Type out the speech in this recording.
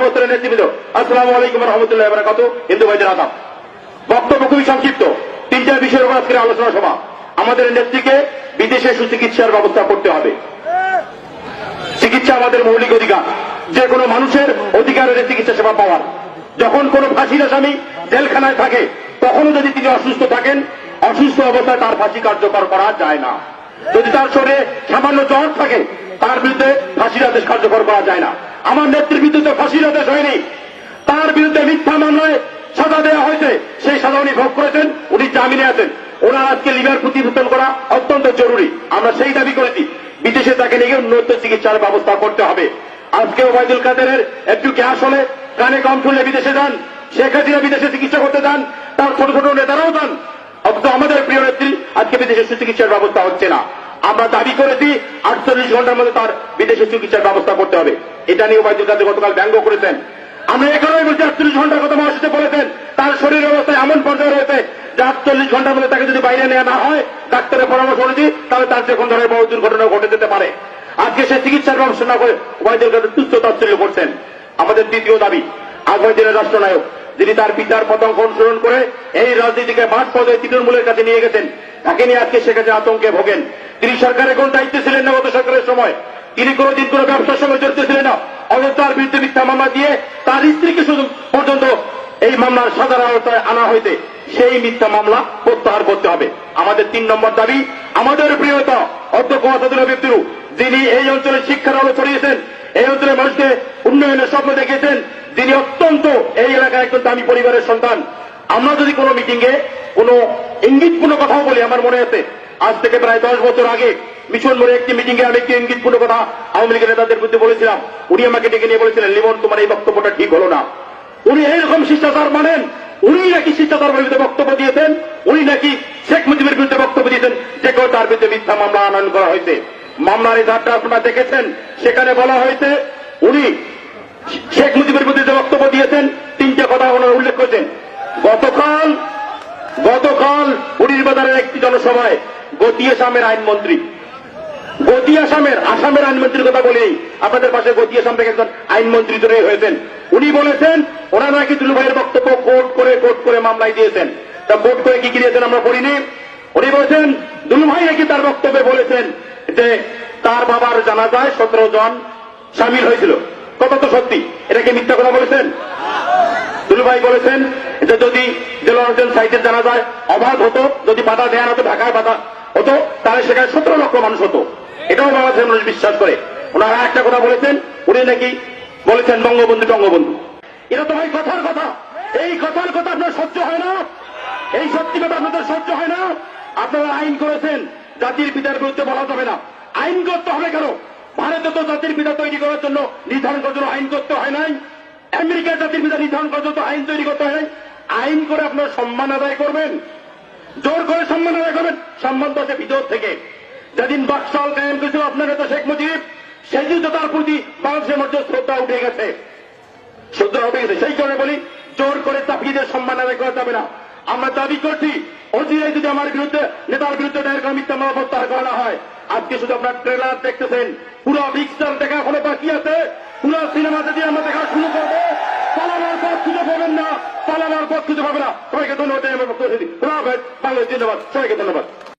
সর্বস্তরের নেতৃবৃন্দ, আসসালামু আলাইকুম রহমতুল্লাহ বারাকাতু হিন্দু ভাইদের আদাব। বক্তব্য খুবই সংক্ষিপ্ত, তিনটা বিষয়ের উপর আজকের আলোচনা সভা। আমাদের নেত্রীকে বিদেশে সুচিকিৎসার ব্যবস্থা করতে হবে। চিকিৎসা আমাদের মৌলিক অধিকার। যে কোনো মানুষের অধিকার রয়েছে চিকিৎসা সেবা পাওয়ার। যখন কোনো ফাঁসির আসামি জেলখানায় থাকে, তখনও যদি তিনি অসুস্থ থাকেন, অসুস্থ অবস্থায় তার ফাঁসি কার্যকর করা যায় না। যদি তার শরীরে সামান্য জ্বর থাকে, তার বিরুদ্ধে ফাঁসির আদেশ কার্যকর করা যায় না। আমার নেত্রীর বিরুদ্ধে ফাঁসির আদেশ হয়নি। তার বিরুদ্ধে মিথ্যা মামলায় সাজা দেওয়া হয়েছে। সেই সাজা উনি ভোগ করেছেন, উনি জামিনে আছেন। ওনার আজকে লিভার প্রতিবেদন করা অত্যন্ত জরুরি। আমরা সেই দাবি করেছি। বিদেশে তাকে নিয়ে উন্নত চিকিৎসার ব্যবস্থা করতে হবে। আজকে ওবায়দুল কাদেরের একটু গ্যাস হলে, কানে কম শুনলে বিদেশে যান, শেখ হাসিনা বিদেশে চিকিৎসা করতে যান, তার ছোট ছোট নেতারাও যান। অথচ আমাদের প্রিয় নেত্রী আজকে বিদেশে সুচিকিৎসার ব্যবস্থা হচ্ছে না। আমরা দাবি করেছি, আটচল্লিশ ঘণ্টার মধ্যে তার বিদেশে চিকিৎসার ব্যবস্থা করতে হবে। এটা নিয়ে ওবায়দুল কাদের গতকাল ব্যঙ্গ করেছেন। আমরা এখানেই বলছি, আটচল্লিশ ঘণ্টার কথা মহাশিতে বলেছেন। তার শরীর অবস্থায় এমন পর্যায়ে রয়েছে যে আটচল্লিশ ঘণ্টার মধ্যে তাকে যদি বাইরে নেওয়া না হয়, ডাক্তারের পরামর্শ অনুযায়ী তাহলে তার যে কোনো ধরনের বড় দুর্ঘটনা ঘটে যেতে পারে। আজকে সে চিকিৎসার ব্যবস্থা না করে ওবায়দুল কাদের তুচ্ছ তাচ্ছল্য করছেন। আমাদের দ্বিতীয় দাবি আগামী দিনের রাষ্ট্রনায়ক, যিনি তার পিতার পতঙ্গ অনুসরণ করে এই রাজনীতিকে মাঠ পর্যায়ে তৃণমূলের কাছে নিয়ে গেছেন, তাকে নিয়ে আজকে সে কাছে আতঙ্কে ভোগেন। তিনি সরকারের কোন দায়িত্বে ছিলেন না গত সরকারের সময়? তিনি কোনদিন কোন ব্যবসার সঙ্গে জড়িত ছিলেন না। অথচ তার বিরুদ্ধে মিথ্যা মামলা দিয়ে তার স্ত্রীকে শুধু পর্যন্ত এই মামলার সাধারণ আওতায় আনা হইতে সেই মিথ্যা মামলা প্রত্যাহার করতে হবে। আমাদের তিন নম্বর দাবি, আমাদের প্রিয়তা অধ্যক্ষ আসাদুল হাবিব যিনি এই অঞ্চলে শিক্ষার আলো ছড়িয়েছেন, এই অঞ্চলের মানুষকে উন্নয়নের স্বপ্ন দেখিয়েছেন, যিনি অত্যন্ত এই এলাকার একজন দামি পরিবারের সন্তান। আমরা যদি কোনো মিটিংয়ে কোনো ইঙ্গিতপূর্ণ কথাও বলি, আমার মনে আছে আজ থেকে প্রায় দশ বছর আগে মিশন মোড়ে একটি মিটিং এ আমি একটি ইঙ্গিতপূর্ণ কথা আওয়ামী লীগের নেতাদের বিরুদ্ধে বলেছিলাম। উনি আমাকে ডেকে নিয়ে বলেছিলেন, লিমন, তোমার এই বক্তব্যটা ঠিক হলো না। উনি এইরকম শিষ্টাচার মানেন। উনি নাকি শিষ্টাচার বিরুদ্ধে বক্তব্য দিয়েছেন, উনি নাকি শেখ মুজিবের বিরুদ্ধে বক্তব্য দিয়েছেন, যে কেউ তার বিরুদ্ধে মিথ্যা মামলা আনয়ন করা হয়েছে। মামলার এই ধারটা আপনারা দেখেছেন, সেখানে বলা হয়েছে উনি শেখ মুজিবের বিরুদ্ধে যে বক্তব্য দিয়েছেন, তিনটে কথা উল্লেখ করেছেন। গতকাল গতকাল পুরীর বাজারের একটি জনসভায় গতি আসামের আইনমন্ত্রী। গতি আসামের আসামের আইনমন্ত্রীর কথা বলেই আপনাদের পাশে গতি আসাম থেকে একজন আইনমন্ত্রী ধরে হয়েছেন। উনি বলেছেন ওনারা নাকি দুলু ভাইয়ের বক্তব্য কোর্ট করে কোর্ট করে মামলায় দিয়েছেন। তা কোর্ট করে কি কি দিয়েছেন আমরা পড়িনি। উনি বলেছেন, দুলু ভাই নাকি তার বক্তব্যে বলেছেন যে তার বাবার জানাজায় সতেরো জন সামিল হয়েছিল। কথা তো সত্যি। এটা কি মিথ্যা কথা বলেছেন? দুলু ভাই বলেছেন যে যদি জেলার্জন সাইটের জানা যায়, অবাধ হতো, যদি বাধা দেয়া হতো, ঢাকায় বাধা হতো, তাহলে সেখানে সতেরো লক্ষ মানুষ হতো। এটাও বাংলাদেশের মানুষ বিশ্বাস করে। ওনারা একটা কথা বলেছেন, উনি নাকি বলেছেন বঙ্গবন্ধু বঙ্গবন্ধু। এটা তো ভাই কথার কথা। এই কথার কথা আপনার সহ্য হয় না। এই সত্যি কথা আপনাদের সহ্য হয় না। আপনারা আইন করেছেন, জাতির পিতার বিরুদ্ধে বলা যাবে না। আইন করতে হবে কেন? ভারতে তো জাতির পিতা তৈরি করার জন্য নির্ধারণ করার জন্য আইন করতে হয় নাই। আমেরিকার জাতির পিতা নির্ধারণ করার জন্য আইন তৈরি করতে হয় নাই। আইন করে আপনার সম্মান আদায় করবেন। জোর করে সম্মান আদায় করবেন। সম্মান তো আছে ভিতর থেকে। যেদিন বাকশাল কায়েম করেছিল আপনার নেতা শেখ মুজিব সেদিন তো তার প্রতি বাংলাদেশের মধ্যে শ্রদ্ধা উঠে গেছে। শ্রদ্ধা উঠে গেছে। সেই কারণে বলি, জোর করে তাপিদের সম্মান আদায় করা যাবে না। আমরা দাবি করছি অচিরাই যদি আমার বিরুদ্ধে, নেতার বিরুদ্ধে দায়ের করা মিথ্যা মামলা প্রত্যাহার করা হয়, আজকে শুধু আপনার ট্রেলার দেখতেছেন। পুরো পিকচার দেখা এখনও বাকি আছে। পুরো সিনেমা যদি আমরা দেখা শুরু করব পাবেন না পালানোর পথ খুঁজে পাবে না। সবাইকে ধন্যবাদ বাংলাদেশ জিন্দাবাদ। সবাইকে ধন্যবাদ।